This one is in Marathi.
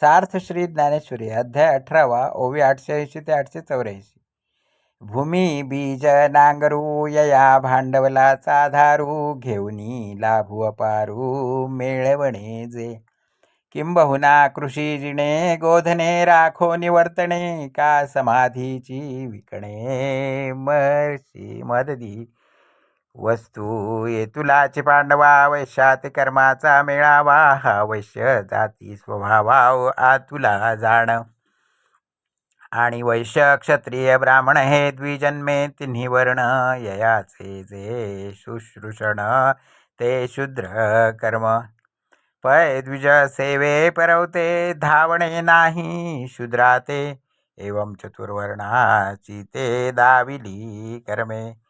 सार्थ श्री ज्ञानेश्वरी अध्याय अठरावा ओवी आठशे ऐंशी ते आठशे चौऱ्याऐंशी. भूमी बीज नांगरू यया भांडवलाचा धारू घेऊनी लाभू अपारू मेळवणे जे. किंबहुना कृषी जिणे गोधने राखो निवर्तणे का समाधीची विकणे मर्षी मददी. वस्तू ये तुलाचे पांडवा वैश्यात कर्माचा मेळावा हा वैश्य जाती स्वभावा आ तुला जाण. आणि वैश्य क्षत्रिय ब्राह्मण हे द्विजन्मे तिन्ही वर्ण ययाचे जे शुश्रूषण ते शूद्र कर्म. पय द्विज सेवे परवते धावणे नाही शूद्राते एवं चतुर्वर्णाची ते दाविली कर्मे.